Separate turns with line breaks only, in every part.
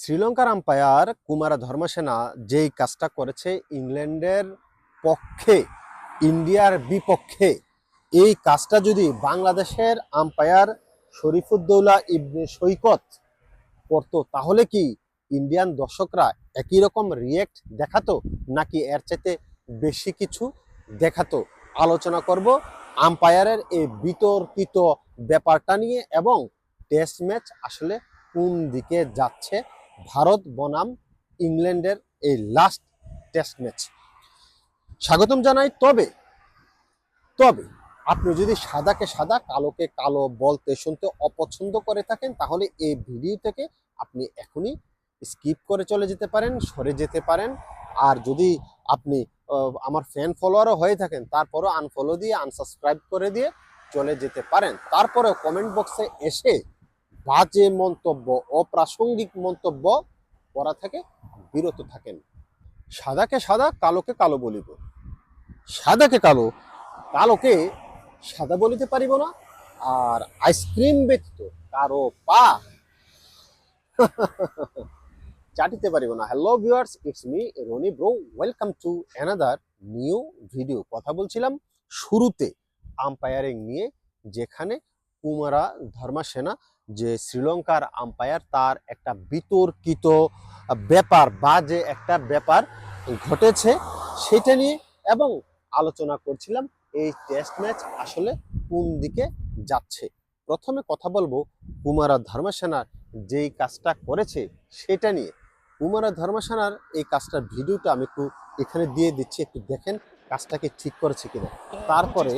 শ্রীলঙ্কার আম্পায়ার কুমারা ধর্মসেনা যেই কাজটা করেছে ইংল্যান্ডের পক্ষে, ইন্ডিয়ার বিপক্ষে, এই কাজটা যদি বাংলাদেশের আম্পায়ার শরীফুদ্দৌলা ইবনে সৈকত করতো, তাহলে কি ইন্ডিয়ান দর্শকরা একই রকম রিয়েক্ট দেখাতো, নাকি এর চাইতে বেশি কিছু দেখাতো? আলোচনা করব আম্পায়ারের এই বিতর্কিত ব্যাপারটা নিয়ে এবং টেস্ট ম্যাচ আসলে কোন দিকে যাচ্ছে ভারত, বনাম, ইংল্যান্ডের এই লাস্ট টেস্ট ম্যাচ স্বাগতম জানাই তবে তবে আপনি যদি সাদাকে সাদা, কালোকে কালো, বলতে শুনতে অপছন্দ করে থাকেন, তাহলে এই ভিডিও থেকে আপনি এখনই স্কিপ করে চলে যেতে পারেন, সরে যেতে পারেন। আর যদি আপনি আমার ফ্যান ফলোয়ারও হয়ে থাকেন, তারপরও আনফলো দিয়ে আনসাবস্ক্রাইব করে দিয়ে চলে যেতে পারেন। তারপরেও কমেন্ট বক্সে এসে বাজে মন্তব্য, অপ্রাসঙ্গিক মন্তব্য করা থেকে বিরত থাকেন। সাদাকে সাদা, কালোকে কালো বলিব। সাদাকে কালো, কালোকে সাদা বলিতে পারিব না। আর আইসক্রিম ব্যতীত কারও পা চাটিতে পারিব না। Hello viewers, it's me Roni bro. Welcome to another new video. কথা বলছিলাম শুরুতে, আম্পায়ারিং নিয়ে, যেখানে কুমারা ধর্মাসেনা যে শ্রীলঙ্কার আম্পায়ার তার একটা বিতর্কিত ব্যাপার বা যে একটা ব্যাপার ঘটেছে সেটা নিয়ে এবং আলোচনা করছিলাম এই টেস্ট ম্যাচ আসলে কোন দিকে যাচ্ছে। প্রথমে কথা বলব কুমারা ধর্মসেনার যেই কাজটা করেছে সেটা নিয়ে। কুমারা ধর্মসেনার এই কাজটার ভিডিওটা আমি একটু এখানে দিয়ে দিচ্ছি, একটু দেখেন কাজটাকে ঠিক করেছে কিনা। তারপরে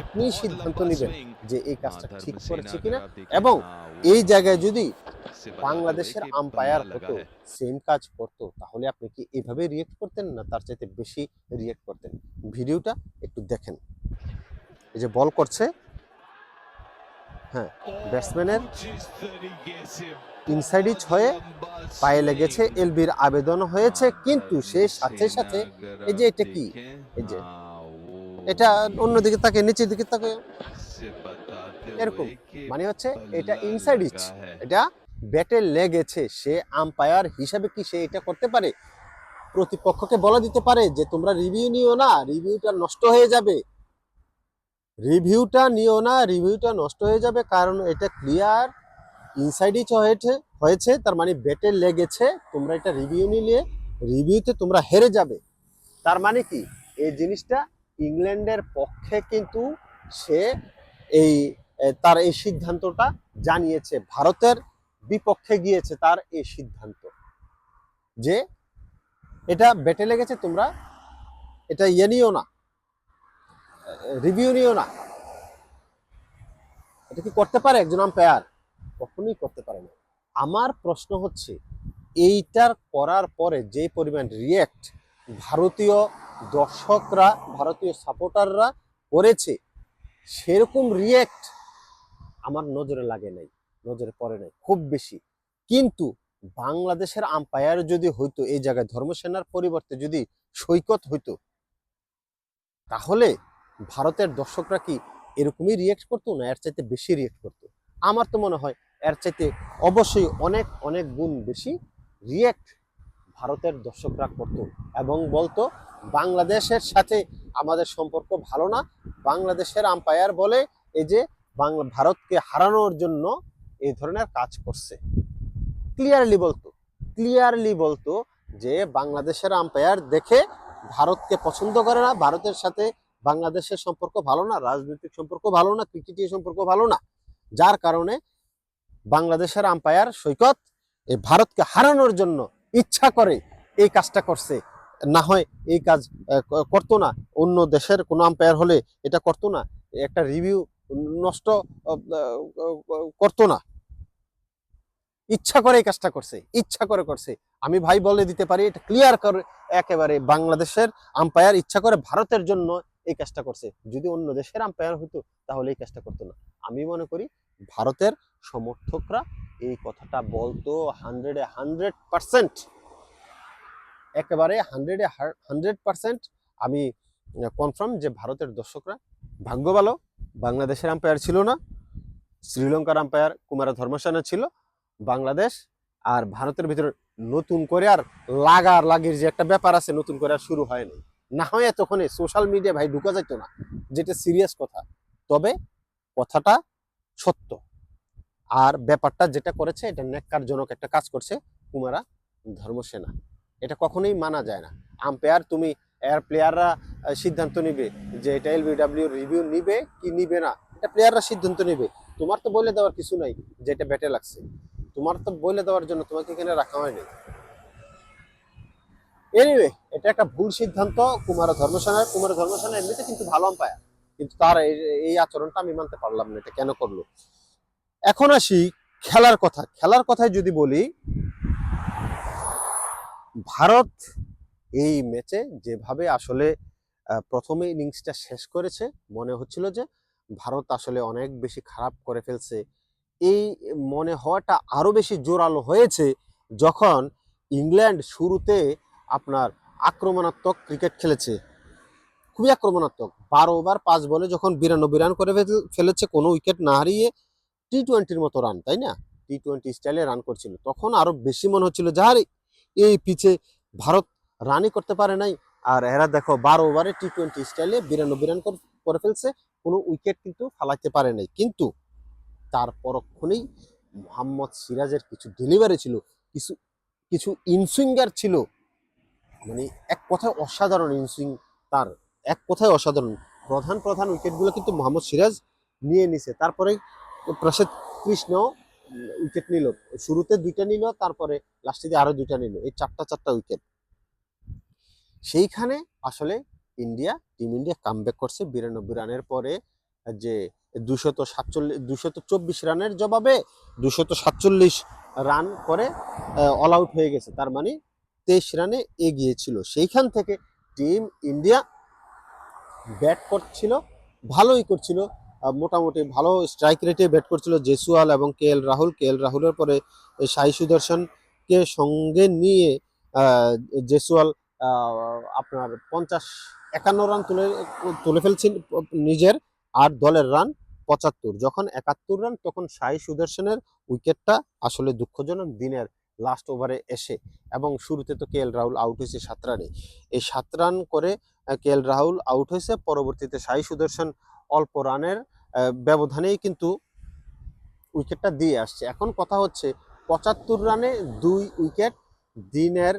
আপনি সিদ্ধান্ত নেবেন যে এই কাজটা ঠিক করেছে কিনা এবং এই জায়গায় যদি বাংলাদেশের আম্পায়ার হতো সেম কাজ করতো তাহলে আপনি কি এভাবে রিয়েক্ট করতেন না তার চাইতে বেশি রিয়েক্ট করতেন? ভিডিওটা একটু দেখেন। এই যে বল করছে হ্যাঁ ব্যাটসম্যানের ইনসাইড ইচ হয়ে পায়ে লেগেছে, এলবির আবেদন হয়েছে, কিন্তু সে সাথে সাথে এই যে এটা কি? এই যে এটা অন্যদিকে তাকে, নিচের দিকে তাকে এরকম। মানে হচ্ছে এটা ইনসাইড ইচ এটা ব্যাটে লেগেছে, সে আম্পায়ার হিসাবে কি সে এটা করতে পারে? প্রতিপক্ষকে বলা দিতে পারে যে, তোমরা রিভিউ নিও না রিভিউটা নষ্ট হয়ে যাবে। রিভিউটা নিও না রিভিউটা নষ্ট হয়ে যাবে, কারণ এটা ক্লিয়ার ইনসাইড ইচ হয়েছে হয়েছে, তার মানে ব্যাটে লেগেছে, তোমরা এটা রিভিউ নিলে রিভিউতে তোমরা হেরে যাবে। তার মানে কি? এই জিনিসটা ইংল্যান্ডের পক্ষে কিন্তু সে এই তার এই সিদ্ধান্তটা জানিয়েছে, ভারতের বিপক্ষে গিয়েছে তার এই সিদ্ধান্ত। যে এটা বেটে লেগেছে তোমরা, এটা ইয়ে নিও না রিভিউ নিও না। এটা কি করতে পারে একজন আম্পায়ার কখনোই করতে পারে না। আমার প্রশ্ন হচ্ছে, এইটার করার পরে যে পরিমাণ রিয়েক্ট ভারতীয় দর্শকরা, ভারতীয় সাপোর্টাররা করেছে, সেরকম রিয়েক্ট আমার নজরে লাগে নাই, নজরে পড়ে নাই, খুব বেশি। কিন্তু বাংলাদেশের আম্পায়ার যদি হইতো, এই জায়গায় ধর্মসেনার পরিবর্তে যদি সৈকত হইতো, তাহলে ভারতের দর্শকরা কি এরকমই রিয়েক্ট করতো না? এর চাইতে বেশি রিয়েক্ট করতো? আমার তো মনে হয় এর চাইতে অবশ্যই অনেক অনেক গুণ বেশি রিয়েক্ট ভারতের দর্শকরা করতো। এবং বলতো, বাংলাদেশের সাথে আমাদের সম্পর্ক ভালো না, বাংলাদেশের আম্পায়ার বলে এই যে বাংলা, ভারতকে হারানোর জন্য এই ধরনের কাজ করছে। ক্লিয়ারলি বলতো ক্লিয়ারলি বলতো যে বাংলাদেশের আম্পায়ার দেখে ভারতকে পছন্দ করে না, ভারতের সাথে বাংলাদেশের সম্পর্ক ভালো না, রাজনৈতিক সম্পর্ক ভালো না ক্রিকেটীয় সম্পর্ক ভালো না। যার কারণে বাংলাদেশের আম্পায়ার সৈকত এই ভারতকে হারানোর জন্য ইচ্ছা করে এই কাজটা করছে। না হয় এই কাজ করতো না। অন্য দেশের কোনো আম্পায়ার হলে এটা করতো না। একটা রিভিউ নষ্ট করতো না। ইচ্ছা করে এই কাজটা করছে, ইচ্ছা করে করছে। আমি ভাই বলে দিতে পারি, এটা ক্লিয়ার করে একেবারে বাংলাদেশের আম্পায়ার ইচ্ছা করে ভারতের জন্য এই কাজটা করছে। যদি অন্য দেশের আম্পায়ার হতো তাহলে এই কাজটা করতো না। আমি মনে করি ভারতের সমর্থকরা এই কথাটা বলতো হান্ড্রেডে হান্ড্রেড পার্সেন্ট একেবারে হান্ড্রেডে হান্ড্রেড পার্সেন্ট আমি কনফার্ম যে ভারতের দর্শকরা ভাগ্য ভালো, বাংলাদেশের আম্পায়ার ছিল না, শ্রীলঙ্কার আম্পায়ার কুমারা ধর্মসেনা ছিল, বাংলাদেশ আর ভারতের ভিতরে নতুন করে আর লাগার লাগির যে একটা ব্যাপার আছে, নতুন করে আর শুরু হয়নি না হয় তখন সোশ্যাল মিডিয়া ভাই ঢুকা যাইতো না। যেটা সিরিয়াস কথা। তবে কথাটা সত্য। আর ব্যাপারটা যেটা করেছে, এটা ন্যাক্কারজনক একটা কাজ করছে কুমারা ধর্মসেনা। এটা কখনোই মানা যায় না। আম্পায়ার তুমি এয়ার প্লেয়াররা সিদ্ধান্ত নিবে যে এটা এলবিডাব্লিউ রিভিউ নিবে কি নিবে না। এটা প্লেয়াররা সিদ্ধান্ত নিবে। তোমার তো বলে দেওয়ার কিছু নাই যে এটা ব্যাটে লাগছে। তোমার তো বলে দেওয়ার জন্য তোমাকে এখানে রাখা হয়নি। এনিওয়ে এটা একটা ভুল সিদ্ধান্ত। কুমার ধর্মসেনা কুমার ধর্মসেনা এমনিতে কিন্তু ভালো আম্পায়ার কিন্তু তার এই- আচরণটা আমি মানতে পারলাম না, এটা কেন করল? এখন আসি খেলার কথা। খেলার কথায় যদি বলি, ভারত এই ম্যাচে যেভাবে আসলে প্রথমে ইনিংসটা শেষ করেছে, মনে হচ্ছিল যে ভারত আসলে অনেক বেশি খারাপ করে ফেলছে। এই মনে হওয়াটা আরও বেশি জোরালো হয়েছে যখন ইংল্যান্ড শুরুতে আপনার আক্রমণাত্মক ক্রিকেট খেলেছে। খুবই আক্রমণাত্মক। বারো ওভার পাঁচ বলে যখন বিরানব্বই রান করে ফেল- ফেলেছে, কোনো উইকেট না হারিয়ে টি টোয়েন্টির মতো রান তাই না? টি টোয়েন্টি স্টাইলে রান করছিল। তখন আরও বেশি মনে হচ্ছিল যে, আরে, এই পিচে ভারত রানই করতে পারে নাই। আর এরা দেখো, বারো ওভারে টি টোয়েন্টি স্টাইলে বিরানব্বই রান করে ফেলছে, কোনো উইকেট কিন্তু ফালাইতে পারে নাই। কিন্তু তার পরক্ষণেই মোহাম্মদ সিরাজের কিছু ডেলিভারি ছিল, কিছু কিছু ইনসুইঙ্গার ছিল। মানে এক কথায় অসাধারণ ইনসুইং তার, এক কথায় অসাধারণ। প্রধান প্রধান উইকেটগুলো কিন্তু মোহাম্মদ সিরাজ নিয়ে নিছে। তারপরে প্রসেদ কৃষ্ণ উইকেট নিল। শুরুতে দুইটা নিল, তারপরে লাস্টে দিয়ে আরও দুইটা নিল। এই চারটা চারটা উইকেট। সেইখানে আসলে ইন্ডিয়া, টিম ইন্ডিয়া কামব্যাক করছে বিরানব্বই রানের পরে যে দুশত সাতচল্লিশ দুশত চব্বিশ রানের জবাবে দুশত সাতচল্লিশ রান করে অল আউট হয়ে গেছে। তার মানে তেইশ রানে এগিয়েছিল। সেইখান থেকে টিম ইন্ডিয়া ব্যাট করছিল, ভালোই করছিল। মোটামুটি ভালো স্ট্রাইক রেটে ব্যাট করছিল জেসুয়াল এবং কে এল রাহুল। কে এল রাহুলের পরে সাই সুদর্শনকে সঙ্গে নিয়ে জেসুয়াল আপনার পঞ্চাশ একান্ন রান তুলে তুলে ফেলছেন নিজের আর দলের রান পঁচাত্তর। যখন একাত্তর রান, তখন সাই সুদর্শনের উইকেটটা আসলে দুঃখজনক দিনের লাস্ট ওভারে এসে এবং শুরুতে তো কে এল রাহুল আউট হয়েছে সাত রানে এই সাত রান করে কে এল রাহুল আউট হয়েছে, পরবর্তীতে সাই সুদর্শন অল্প রানের ব্যবধানেই কিন্তু উইকেটটা দিয়ে আসছে। এখন কথা হচ্ছে, পঁচাত্তর রানে দুই উইকেট দিনের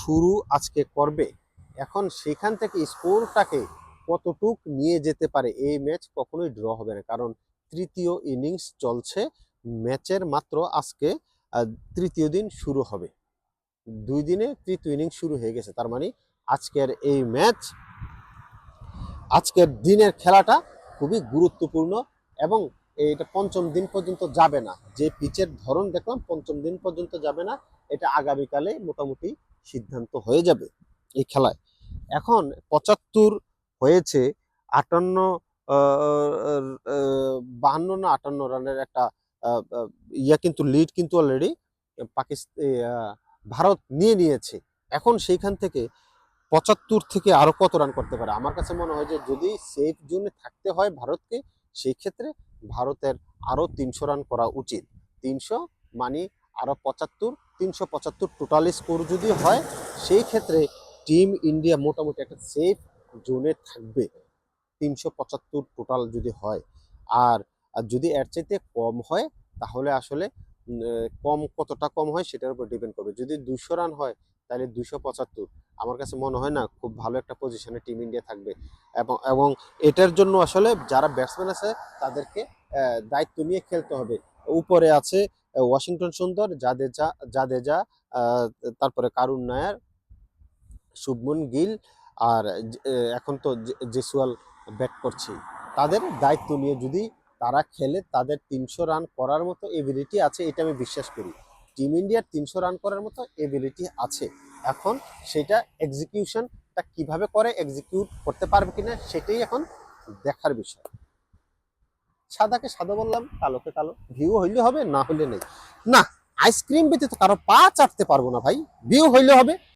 শুরু আজকে করবে। এখন সেখান থেকে স্কোরটাকে কতটুক নিয়ে যেতে পারে এই ম্যাচ কখনোই ড্র হবে না। কারণ তৃতীয় ইনিংস চলছে ম্যাচের মাত্র আজকে তৃতীয় দিন শুরু হবে। দুই দিনে তৃতীয় ইনিংস শুরু হয়ে গেছে। তার মানে আজকের এই ম্যাচ, আজকের দিনের খেলাটা খুবই গুরুত্বপূর্ণ এবং এটা পঞ্চম দিন পর্যন্ত যাবে না। যে পিচের ধরন দেখলাম, পঞ্চম দিন পর্যন্ত যাবে না। এটা আগামীকালে মোটামুটি সিদ্ধান্ত হয়ে যাবে এই খেলায়। এখন পঁচাত্তর হয়েছে, আটান্ন বাহান্ন না আটান্ন রানের একটা ইয়া কিন্তু লিড কিন্তু অলরেডি পাকিস্তান ভারত নিয়ে নিয়েছে। এখন সেইখান থেকে পঁচাত্তর থেকে আরও কত রান করতে পারে? আমার কাছে মনে হয় যে যদি সেফ জোনে থাকতে হয় ভারতকে, সেই ক্ষেত্রে ভারতের আরও তিনশো রান করা উচিত। তিনশো মানে আরও পঁচাত্তর, তিনশো পঁচাত্তর টোটাল স্কোর যদি হয়, সেই ক্ষেত্রে টিম ইন্ডিয়া মোটামুটি একটা সেফ জোনে থাকবে। তিনশো পঁচাত্তর টোটাল যদি হয়। আর আর যদি এর চাইতে কম হয়, তাহলে আসলে কম কতটা কম হয় সেটার উপর ডিপেন্ড করবে। যদি দুশো রান হয়, তাহলে দুশো পঁচাত্তর। আমার কাছে মনে হয় না, খুব ভালো একটা পজিশনে টিম ইন্ডিয়া থাকবে। এবং এবং এটার জন্য আসলে যারা ব্যাটসম্যান আছে, তাদেরকে দায়িত্ব নিয়ে খেলতে হবে। উপরে আছে ওয়াশিংটন সুন্দর, জাদেজা জাদেজা তারপরে কারুন নায়ার, শুভমন গিল, আর এখন তো জেসুয়াল ব্যাট করছি তাদের দায়িত্ব নিয়ে যদি তারা খেলে তাদের তিনশো রান করার মতো এবিলিটি আছে, এটা আমি বিশ্বাস করি। টিম ইন্ডিয়ার তিনশো রান করার মতো এবিলিটি আছে। এখন সেটা এক্সিকিউশনটা কীভাবে করে এক্সিকিউট করতে পারবে কিনা, সেটাই এখন দেখার বিষয়। সাদাকে সাদা বললাম, কালোকে কালো। ভিউ হইলে হবে, না হইলে নেই। না আইসক্রিম ব্যতীত কারও পা চাটতে পারব না ভাই। ভিউ হইলে হবে।